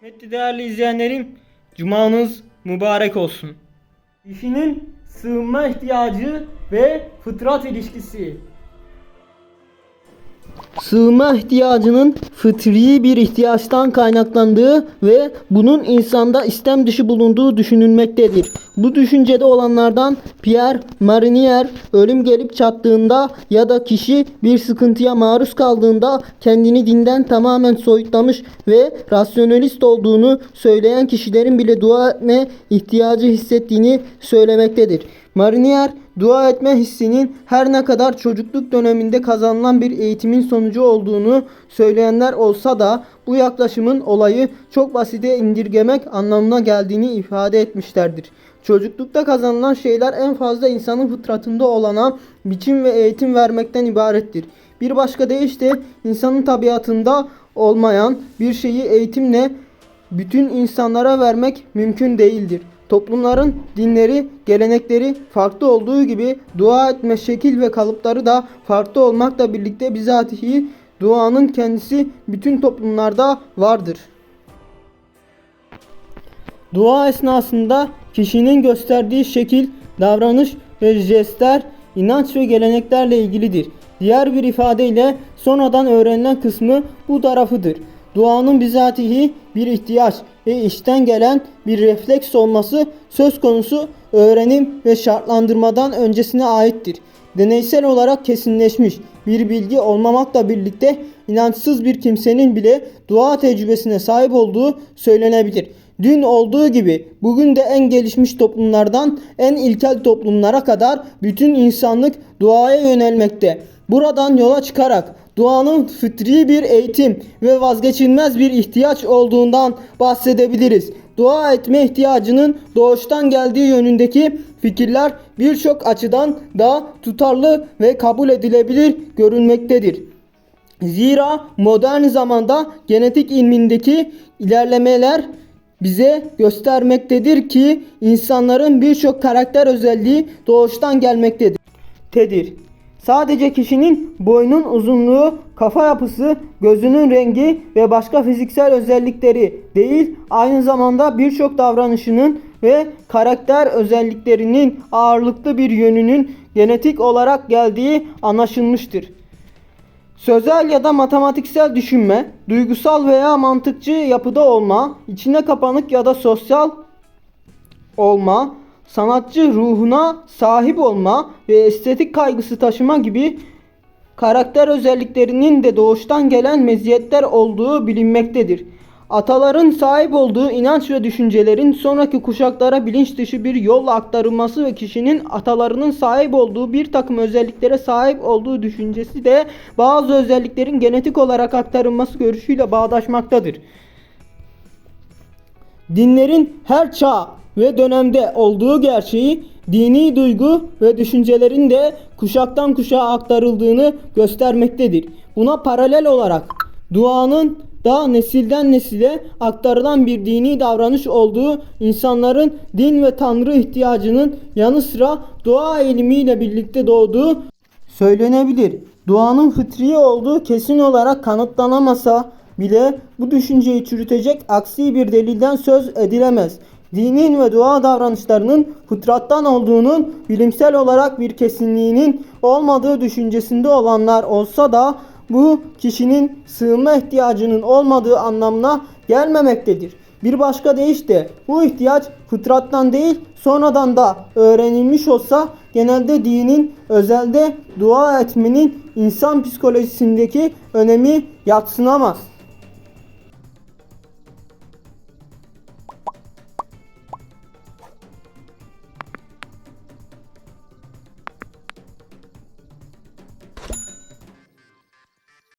Kıymetli değerli izleyenlerim, cumanız mübarek olsun. Kişinin sığınma ihtiyacı ve fıtrat ilişkisi. Sığınma ihtiyacının fıtri bir ihtiyaçtan kaynaklandığı ve bunun insanda istem dışı bulunduğu düşünülmektedir. Bu düşüncede olanlardan Pierre Marinier ölüm gelip çattığında ya da kişi bir sıkıntıya maruz kaldığında kendini dinden tamamen soyutlamış ve rasyonelist olduğunu söyleyen kişilerin bile dua etme ihtiyacı hissettiğini söylemektedir. Marinier dua etme hissinin her ne kadar çocukluk döneminde kazanılan bir eğitimin sonucu olduğunu söyleyenler olsa da bu yaklaşımın olayı çok basite indirgemek anlamına geldiğini ifade etmişlerdir. Çocuklukta kazanılan şeyler en fazla insanın fıtratında olana biçim ve eğitim vermekten ibarettir. Bir başka deyişle insanın tabiatında olmayan bir şeyi eğitimle bütün insanlara vermek mümkün değildir. Toplumların dinleri, gelenekleri farklı olduğu gibi dua etme şekil ve kalıpları da farklı olmakla birlikte bizatihi duanın kendisi bütün toplumlarda vardır. Dua esnasında kişinin gösterdiği şekil, davranış ve jestler inanç ve geleneklerle ilgilidir. Diğer bir ifadeyle sonradan öğrenilen kısmı bu tarafıdır. Duanın bizatihi bir ihtiyaç ve içten gelen bir refleks olması söz konusu öğrenim ve şartlandırmadan öncesine aittir. Deneysel olarak kesinleşmiş bir bilgi olmamakla birlikte inançsız bir kimsenin bile dua tecrübesine sahip olduğu söylenebilir. Dün olduğu gibi bugün de en gelişmiş toplumlardan en ilkel toplumlara kadar bütün insanlık duaya yönelmekte. Buradan yola çıkarak duanın fıtri bir eğitim ve vazgeçilmez bir ihtiyaç olduğundan bahsedebiliriz. Dua etme ihtiyacının doğuştan geldiği yönündeki fikirler birçok açıdan da tutarlı ve kabul edilebilir görünmektedir. Zira modern zamanda genetik ilmindeki ilerlemeler bize göstermektedir ki insanların birçok karakter özelliği doğuştan gelmektedir. Tedir. Sadece kişinin boynun uzunluğu, kafa yapısı, gözünün rengi ve başka fiziksel özellikleri değil, aynı zamanda birçok davranışının ve karakter özelliklerinin ağırlıklı bir yönünün genetik olarak geldiği anlaşılmıştır. Sözel ya da matematiksel düşünme, duygusal veya mantıkçı yapıda olma, içine kapanık ya da sosyal olma, sanatçı ruhuna sahip olma ve estetik kaygısı taşıma gibi karakter özelliklerinin de doğuştan gelen meziyetler olduğu bilinmektedir. Ataların sahip olduğu inanç ve düşüncelerin sonraki kuşaklara bilinç dışı bir yolla aktarılması ve kişinin atalarının sahip olduğu bir takım özelliklere sahip olduğu düşüncesi de bazı özelliklerin genetik olarak aktarılması görüşüyle bağdaşmaktadır. Dinlerin her çağ ve dönemde olduğu gerçeği dini duygu ve düşüncelerin de kuşaktan kuşağa aktarıldığını göstermektedir. Buna paralel olarak duanın da nesilden nesile aktarılan bir dini davranış olduğu insanların din ve tanrı ihtiyacının yanı sıra dua eğilimiyle birlikte doğduğu söylenebilir. Duanın fıtri olduğu kesin olarak kanıtlanamasa bile bu düşünceyi çürütecek aksi bir delilden söz edilemez. Dinin ve dua davranışlarının fıtrattan olduğunun bilimsel olarak bir kesinliğinin olmadığı düşüncesinde olanlar olsa da bu kişinin sığınma ihtiyacının olmadığı anlamına gelmemektedir. Bir başka deyişle bu ihtiyaç fıtrattan değil sonradan da öğrenilmiş olsa genelde dinin özelde dua etmenin insan psikolojisindeki önemi yatsınamaz.